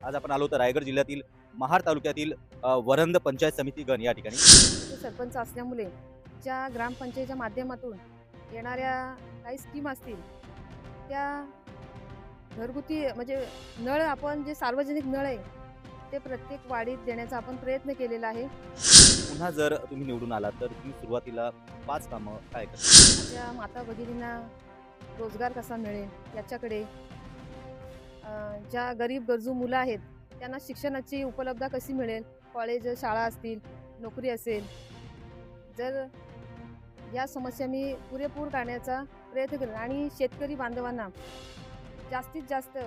आज आपण आलो तर रायगड जिल्ह्यातील महाड तालुक्यातील अ, वरंद पंचायत समिती गण या ठिकाणी. ते सरपंच असल्यामुळे ज्या ग्रामपंचायतीच्या माध्यमातून येणाऱ्या काही स्कीम असतील त्या घरगुती म्हणजे नळ आपण जे सार्वजनिक नळ आहे ते प्रत्येक वाडीत देण्याचा आपण प्रयत्न केलेला आहे. पुन्हा जर तुम्ही निवडून आलात तर तुम्ही सुरुवातीला पाच कामं काय करता? माझ्या माता भगिनींना रोजगार कसा मिळेल याच्याकडे ज्या गरीब गरजू मुलं आहेत त्यांना शिक्षणाची उपलब्धता कशी मिळेल? कॉलेज शाळा असतील नोकरी असेल. जर या समस्या मी पुरेपूर काढण्याचा प्रयत्न करेन आणि शेतकरी बांधवांना जास्तीत जास्त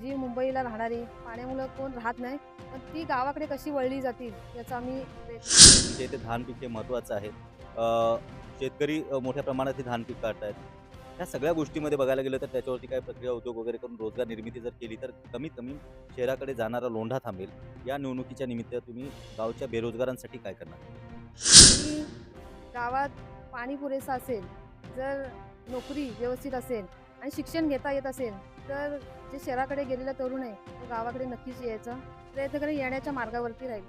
जी मुंबईला राहणारी पाण्यामुळं कोण राहत नाही पण ती गावाकडे कशी वळली जातील याचा आम्ही प्रयत्न इथे धान पीक हे महत्त्वाचं आहे शेतकरी मोठ्या प्रमाणात हे धान पीक काढतायत. या सगळ्या गोष्टीमध्ये बघायला गेलं तर त्याच्यावरती काय प्रक्रिया उद्योग वगैरे करून रोजगार निर्मिती जर केली तर कमीत कमी शहराकडे जाणारा लोंढा थांबेल. या निवडणुकीच्या निमित्त तुम्ही गावच्या बेरोजगारांसाठी काय करणार? गावात पाणी पुरेसं असेल जर नोकरी व्यवस्थित असेल आणि शिक्षण घेता येत असेल तर जे शहराकडे गेलेला तरुण आहे तो गावाकडे नक्कीच यायचा प्रयत्न करून येण्याच्या मार्गावरती राहील.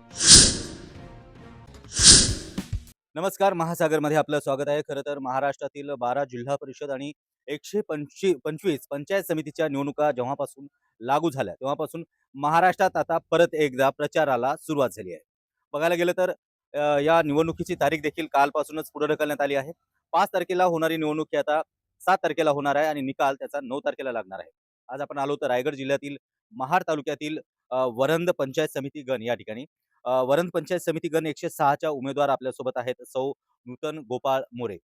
नमस्कार महासागरमध्ये आपलं स्वागत आहे. खरं तर महाराष्ट्रातील बारा जिल्हा परिषद आणि एकशे पंचवी पंचवीस पंचायत समितीच्या निवडणुका जेव्हापासून लागू झाल्या तेव्हापासून महाराष्ट्रात आता परत एकदा प्रचाराला सुरुवात झाली आहे. बघायला गेलं तर या निवडणुकीची तारीख देखील कालपासूनच पुढे ढकलण्यात आली आहे. पाच तारखेला होणारी निवडणूक ही आता सात तारखेला होणार आहे आणि निकाल त्याचा नऊ तारखेला लागणार आहे. आज आपण आलो तर रायगड जिल्ह्यातील महाड तालुक्यातील वरंद पंचायत समिती गण या ठिकाणी. वरण पंचायत समिती गण एकशे सहाच्या उमेदवार आपल्यासोबत आहेत. सौ नूतन गोपाळ मोरे.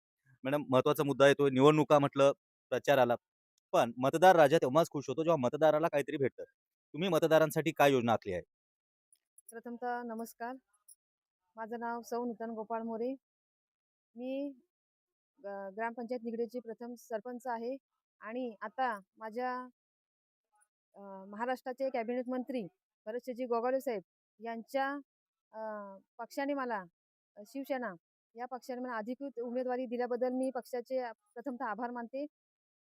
मॅडम महत्त्वाचा मुद्दा आहे तो निवडणुका म्हटलं प्रचाराला. पण मतदार राजा तेव्हाच खुश होतो जेव्हा मतदाराला काहीतरी भेटतं. तुम्ही मतदारांसाठी काय योजना आखली आहे? प्रथमतः नमस्कार. माझं नाव सौ नूतन गोपाळ मोरे. मी ग- ग्रामपंचायत निगडीची प्रथम सरपंच आहे आणि आता माझ्या महाराष्ट्राचे कॅबिनेट मंत्री भरतशेजी गोगावले साहेब यांच्या पक्षाने मला शिवसेना या पक्षाने मला अधिकृत उमेदवारी दिल्याबद्दल मी पक्षाचे प्रथमतः आभार मानते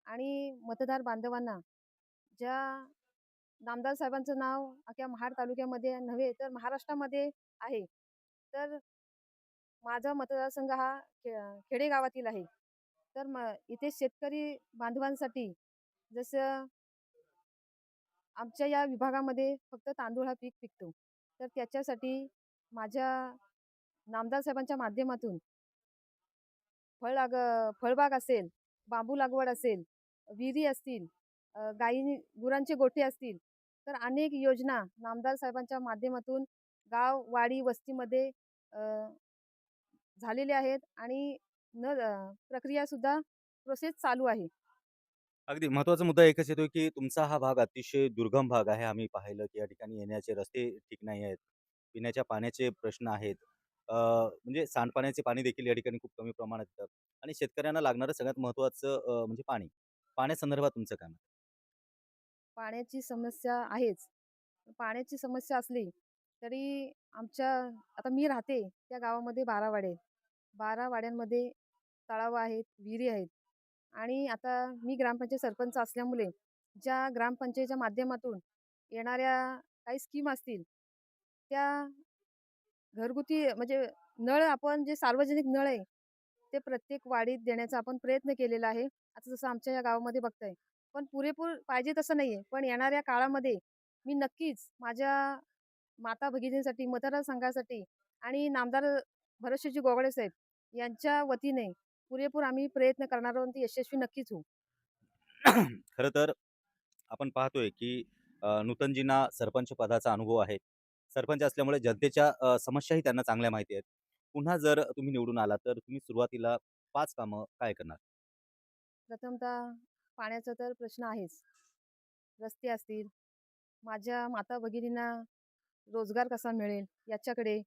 आणि मतदार बांधवांना ज्या नामदार साहेबांचं नाव अख्या महाड तालुक्यामध्ये नव्हे तर महाराष्ट्रामध्ये आहे तर माझा मतदारसंघ हा खे खेडेगावातील आहे. तर म इथे शेतकरी बांधवांसाठी जसं आमच्या या विभागामध्ये फक्त तांदूळ हा पीक पिकतो. तर त्याच्यासाठी माझ्या नामदार साहेबांच्या माध्यमातून फळ लाग फळबाग असेल बांबू लागवड असेल विहिरी असतील अ, गाई गुरांचे गोठे असतील तर अनेक योजना नामदार साहेबांच्या माध्यमातून गाव वाडी वस्तीमध्ये झालेले आहेत आणि न प्रक्रियासुद्धा प्रोसेस चालू आहे. अगदी महत्त्वाचा मुद्दा एकच येतो की तुमचा हा भाग अतिशय दुर्गम भाग आहे. आम्ही पाहिलं की या ठिकाणी येण्याचे रस्ते ठीक नाही आहेत पिण्याच्या पाण्याचे प्रश्न आहेत. अ, म्हणजे सांडपाण्याचे पाणी देखील या ठिकाणी खूप कमी प्रमाणात येतं आणि शेतकऱ्यांना लागणारं सगळ्यात महत्त्वाचं अ, म्हणजे पाणी. पाण्यासंदर्भात तुमचं काय मत? पाण्याची समस्या आहेच. पाण्याची समस्या असली तरी आमच्या आता मी राहते त्या गावामध्ये बारा वाडे आहेत बारा वाड्यांमध्ये तळावं आहेत विहिरी आहेत. आणि आता मी ग्रामपंचायत सरपंच असल्यामुळे ज्या ग्रामपंचायतीच्या माध्यमातून येणाऱ्या काही स्कीम असतील त्या घरगुती म्हणजे नळ आपण जे सार्वजनिक नळ आहे ते प्रत्येक वाडीत देण्याचा आपण प्रयत्न केलेला आहे. आता जसं आमच्या या गावामध्ये बघताय पण पुरेपूर पाहिजे तसं नाही आहे पण येणाऱ्या काळामध्ये मी नक्कीच माझ्या माता भगिनीसाठी मतदारसंघासाठी आणि नामदार भरतशेजी गोगडे साहेब यांच्या वतीने पुरेपूर आम्ही प्रयत्न करणार आहोत यशस्वी नक्कीच होऊ. खरं तर आपण पाहतोय की नूतनजींना सरपंच पदाचा अनुभव आहे. सरपंच असल्यामुळे जनतेच्या समस्याही त्यांना चांगल्या माहिती आहेत. पुन्हा जर तुम्ही निवडून आलात तर तुम्ही सुरुवातीला पाच कामं काय करणार? प्रथमतः पाण्याचा तर प्रश्न आहेच. रस्ते असतील माझ्या माता भगिनींना रोजगार कसा मिळेल याच्याकडे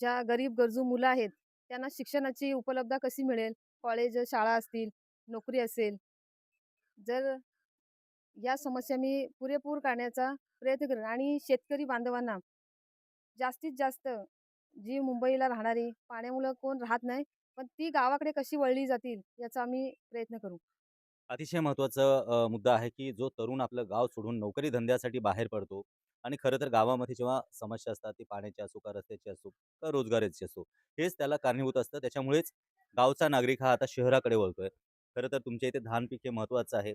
ज्या गरीब गरजू मुलं आहेत त्यांना शिक्षणाची उपलब्धता कशी मिळेल? कॉलेज शाळा असतील नोकरी असेल. जर या समस्या मी पुरेपूर काढण्याचा प्रयत्न करेन आणि शेतकरी बांधवांना जास्तीत जास्त जी मुंबईला राहणारी पाण्यामुळं कोण राहत नाही पण ती गावाकडे कशी वळली जातील याचा आम्ही प्रयत्न करू. अतिशय महत्त्वाचा मुद्दा आहे की जो तरुण आपलं गाव सोडून नोकरी धंद्यासाठी बाहेर पडतो आणि खरं तर गावामध्ये जेव्हा समस्या असतात ती पाण्याची असो का रस्त्याची असो का रोजगाराची असो हेच त्याला कारणीभूत असतं. त्याच्यामुळेच गावचा नागरिक हा आता शहराकडे वळतोय. खरं तर तुमच्या इथे धान पीक हे महत्त्वाचं आहे.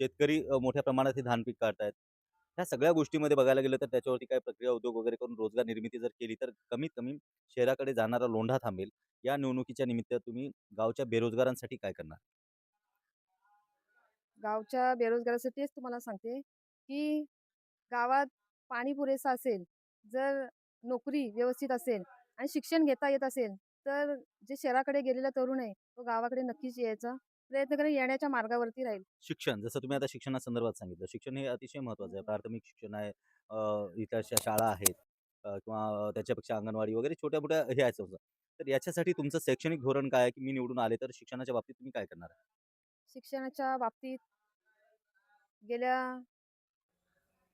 शेतकरी मोठ्या प्रमाणात हे धान पीक काढतायत. ह्या सगळ्या गोष्टीमध्ये बघायला गेलं तर त्याच्यावरती काय प्रक्रिया उद्योग वगैरे करून रोजगार निर्मिती जर केली तर कमीत कमी शहराकडे जाणारा लोंढा थांबेल. या निवडणुकीच्या निमित्त तुम्ही गावच्या बेरोजगारांसाठी काय करणार? गावच्या बेरोजगारासाठीच तुम्हाला सांगते की गावात पाणी पुरेसं असेल जर नोकरी व्यवस्थित असेल आणि शिक्षण घेता येत असेल तर जे शहराकडे गेलेला तरुण आहे तो गावाकडे नक्कीच यायचा प्रयत्न करेल येण्याच्या मार्गावरती राहील. शिक्षण जसं तुम्ही आता शिक्षणासंदर्भात सांगितलं शिक्षण हे अतिशय महत्त्वाचं आहे. प्राथमिक शिक्षण आहे शा- शाळा आहेत किंवा त्याच्यापेक्षा अंगणवाडी वगैरे छोट्या मोठ्या हे आहेत तर याच्यासाठी तुमचं शैक्षणिक धोरण काय आहे की मी निवडून आले तर शिक्षणाच्या बाबतीत तुम्ही काय करणार आहे? शिक्षणाच्या बाबतीत गेल्या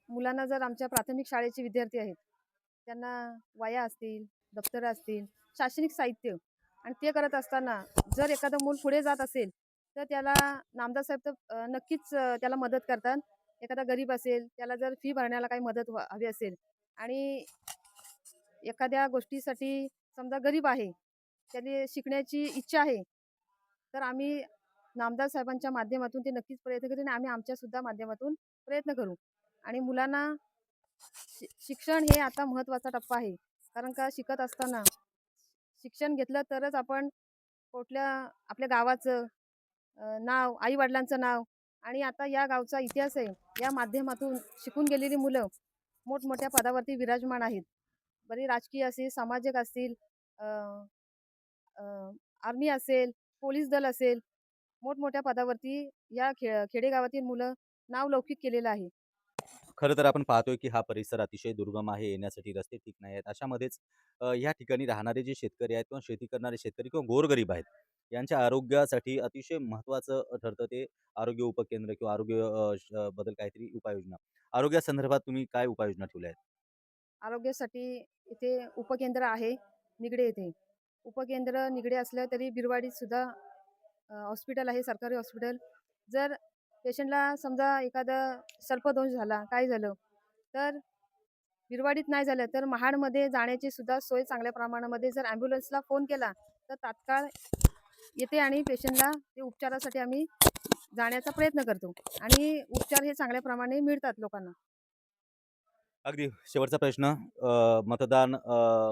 मुलांना जर आमच्या प्राथमिक शाळेचे विद्यार्थी आहेत त्यांना वाया असतील दप्तरं असतील शैक्षणिक साहित्य आणि ते करत असताना जर एखादं मूल पुढे जात असेल तर त्याला नामदार साहेब तर नक्कीच त्याला मदत करतात. एखादा गरीब असेल त्याला जर फी भरण्याला काही मदत हवी असेल आणि एखाद्या गोष्टीसाठी समजा गरीब आहे त्याने शिकण्याची इच्छा आहे तर आम्ही नामदार साहेबांच्या माध्यमातून ते नक्कीच प्रयत्न करू आणि आम्ही आमच्यासुद्धा माध्यमातून प्रयत्न करू. आणि मुलांना शि शिक्षण हे आता महत्त्वाचा टप्पा आहे. कारण का शिकत असताना शिक्षण घेतलं तरच आपण कुठल्या आपल्या गावाचं नाव आईवडिलांचं नाव आणि आता या गावचा इतिहास आहे या माध्यमातून शिकून गेलेली मुलं मोठमोठ्या पदावरती विराजमान आहेत. बरी राजकीय असेल सामाजिक असतील आर्मी असेल पोलीस दल असेल मोठमोठ्या पदावरती या खे खेडेगावातील मुलं नाव लौकिक केलेलं आहे. खरं तर आपण पाहतोय की हा परिसर अतिशय दुर्गम आहे येण्यासाठी रस्ते ठीक नाही आहेत. अशामध्येच या ठिकाणी राहणारे जे शेतकरी आहेत किंवा शेती करणारे शेतकरी किंवा गोरगरीब आहेत यांच्या आरोग्यासाठी अतिशय महत्त्वाचं ठरतं ते आरोग्य उपकेंद्र किंवा आरोग्य श- बद्दल काहीतरी उपाययोजना. आरोग्यासंदर्भात तुम्ही काय उपाययोजना ठेवल्या आहेत? आरोग्यासाठी इथे उपकेंद्र आहे निगडे येथे. उपकेंद्र निगडे असलं तरी बिरवाडीत सुद्धा हॉस्पिटल आहे सरकारी हॉस्पिटल. जर पेशंटला समजा एखादं सर्पदोष झाला काय झालं? तर बिरवाडीत नाही झालं तर महाडमध्ये जाण्याची सुद्धा सोय चांगल्या प्रमाणामध्ये जर ॲम्ब्युलन्सला फोन केला तर तात्काळ येते आणि पेशंटला ते उपचारासाठी आम्ही जाण्याचा प्रयत्न करतो. आणि उपचार हे चांगल्या प्रमाणे मिळतात लोकांना. अगदी शेवटचा प्रश्न. मतदान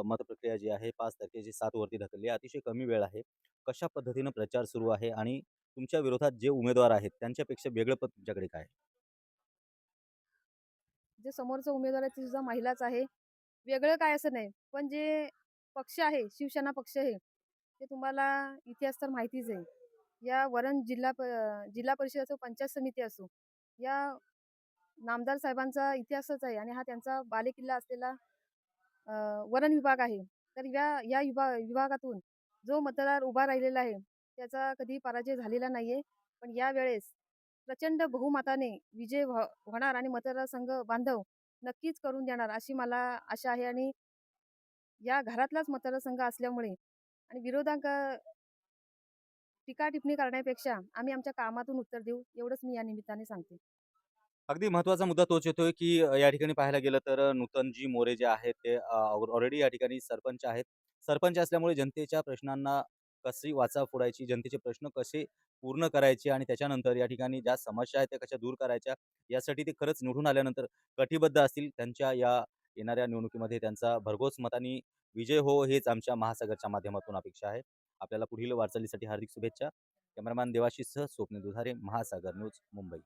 मतप्रक्रिया जी आहे पाच तारखेची सात वरती ढकलली. अतिशय कमी वेळ आहे. कशा पद्धतीनं प्रचार सुरू आहे आणि तुमच्या विरोधात जे उमेदवार आहेत त्यांच्यापेक्षा वेगळं पद तुमच्याकडे काय जे समोरचा उमेदवार आहे ती सुद्धा महिलाच आहे. वेगळं काय असं नाही. पण जे पक्ष आहे शिवसेना पक्ष आहे ते तुम्हाला इतिहास तर माहितीच आहे. या वरण जिल्हा प जिल्हा परिषद असो पंचायत समिती असो या नामदार साहेबांचा इतिहासच आहे आणि हा त्यांचा बालेकिल्ला असलेला वरण विभाग आहे. तर या या विभाग विभागातून जो मतदार उभा राहिलेला आहे त्याचा कधी पराजय झालेला नाही आहे पण यावेळेस प्रचंड बहुमताने विजय व्ह होणार आणि मतदारसंघ बांधव नक्कीच करून देणार अशी मला आशा आहे आणि या घरातलाच मतदारसंघ असल्यामुळे आणि विरोधांक टीका टिप्पणी करण्यापेक्षा आम्ही आमच्या कामातून उत्तर देऊ एवढंच मी या निमित्ताने सांगते. अगदी महत्त्वाचा मुद्दा तोच येतोय की या ठिकाणी पाहायला गेलं तर नूतनजी मोरे जे आहेत ते ऑलरेडी या ठिकाणी सरपंच आहेत. सरपंच असल्यामुळे जनतेच्या प्रश्नांना कशी वाचा फोडायची जनतेचे प्रश्न कसे पूर्ण करायचे आणि त्याच्यानंतर या ठिकाणी ज्या समस्या आहेत त्या कशा दूर करायच्या यासाठी ते खरंच निवडून आल्यानंतर कटिबद्ध असतील त्यांच्या या येणाऱ्या निवडणुकीमध्ये त्यांचा भरघोस मताने विजय हो हेच आमच्या महासागरच्या माध्यमातून अपेक्षा आहे. आपल्याला पुढील वाटचालीसाठी हार्दिक शुभेच्छा. कॅमेरामॅन देवाशीसह स्वप्ने दुधारे महासागर न्यूज मुंबई.